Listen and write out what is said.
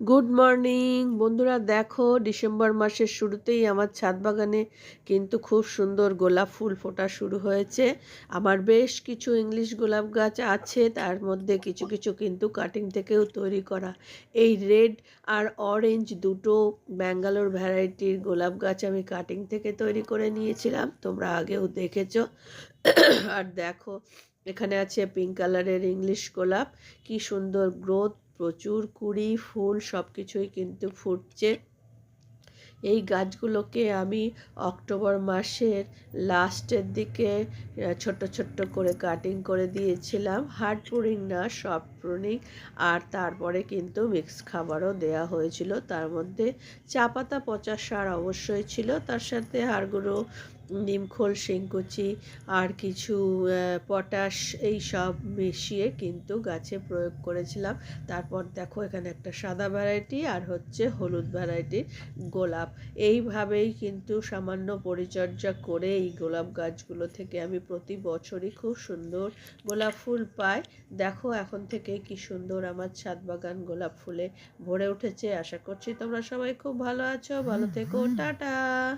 Good morning বন্ধুরা, দেখো, December মাসের শুরুতেই আমার ছাদ বাগানে কিন্তু খুব সুন্দর গোলাপ ফুল ফোটা শুরু হয়েছে। আমার বেশ কিছু ইংলিশ গোলাপ গাছ আছে, তার মধ্যে কিছু কিছু কিন্তু কাটিং থেকেও তৈরি করা। এই রেড আর অরেঞ্জ দুটো ব্যাঙ্গালোর ভ্যারাইটির গোলাপ গাছ আমি কাটিং থেকে তৈরি করে নিয়েছিলাম, তোমরা আগেও দেখেছ। আর দেখো, এখানে আছে পিঙ্ক কালারের ইংলিশ গোলাপ, কি সুন্দর গ্রোথ। প্রচুর কুড়ি ফুল সব কিছুই কিন্তু ফুটছে। এই গাছগুলোকে আমি অক্টোবর মাসের লাস্টের দিকে আহ, ছোট্ট ছোট্ট করে কাটিং করে দিয়েছিলাম। হার্ড প্রুনিং না সফট প্রুনিং আর তারপরে কিন্তু মিক্স খাবারও দেয়া হয়েছিল। তার মধ্যে চা পাতা পচা সার অবশ্যই ছিল। তার সাথে হাড়গুঁড়ো নিমখোল শিংকুচি আর কিছু পটাশ এই সব মিশিয়ে কিন্তু গাছে প্রয়োগ করেছিলাম। তারপর দেখো এখানে একটা সাদা ভ্যারাইটি আর হচ্ছে হলুদ ভ্যারাইটির গোলাপ। এইভাবেই কিন্তু সামান্য পরিচর্যা করে এই গোলাপ গাছগুলো থেকে আমি প্রতি বছরই খুব সুন্দর গোলাপ ফুল পাই। দেখো এখন থেকে কি সুন্দর আমার ছাদ বাগান গোলাপ ফুলে ভরে উঠেছে। আশা করছি তোমরা সবাই খুব ভালো আছো। ভালো থেকো। টাটা!